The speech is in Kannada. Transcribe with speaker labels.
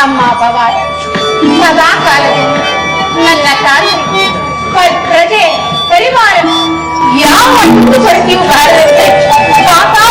Speaker 1: ಪಾಪವಾದ ಸದಾ ಕಾಲದಲ್ಲಿ ನನ್ನ ತಾಯಿ ಪ್ರಜೆ ಪರಿವಾರ ಯಾವ ಒಂದು ಕೊರತೆಯೂ ಬಾರದಂತೆ